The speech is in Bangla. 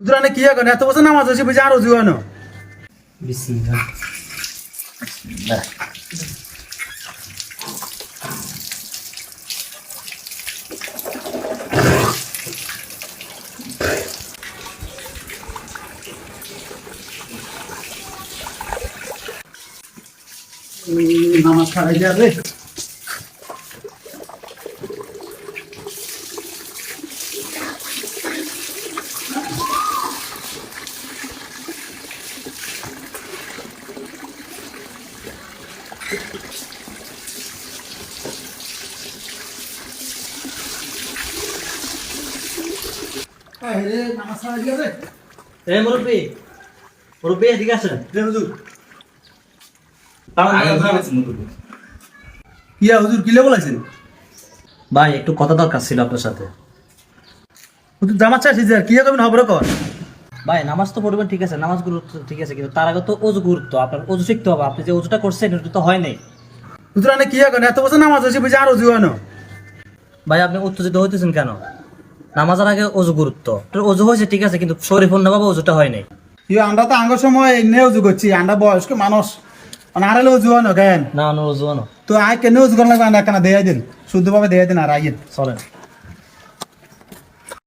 হুজুরানে কি এখন এত বছর নামাজ হচ্ছে বুঝে আরও জুয়ানো। বিসমিল্লাহ নামাজ খারাই দেওয়া রে রে নামাজ খারাই দেওয়া রে এ মুরব্বি মুরব্বি এদিকে আসেন। রে হুজুর। ইয়া হুজুর কি লেবল আছেন ভাই একটু কথা দরকার ছিল আপনার সাথে। হুজুর জামাত চাইছি যে কি করবেন খবর কর ভাই নামাজ তো পড়বেন ঠিক আছে নামাজ গুরুত্ব ঠিক আছে কিন্তু তার আগে তো অজু গুরুত্ব আপনার অজু শিখতে হবে আপনি যে অজুটা করছেন এটা তো হয় নাই। হুজুরানে কি এখন? এত বছর নামাজ হচ্ছে বুঝে আরও জুয়ানো ভাই আপনি উত্তেজিত হইতেছেন কেন? নামাজের আগে অজু গুরুত্ব তোর অজু হয়েছে ঠিক আছে কিন্তু শরীফুন্না বাবা অজুটা হয় নাই। ইয়ে আমরা তো আঙ্গ সময় এনে উজু করছি আমরা বয়স্ক মানুষ। মানে আড়ালে উজু হয় না কেন? না না অজু আনো। তো আয় কেন উজু করা লাগবে? আমরা কেন দেয়াই দিন শুদ্ধভাবে দেয়াই দিন আর আইন চলেন।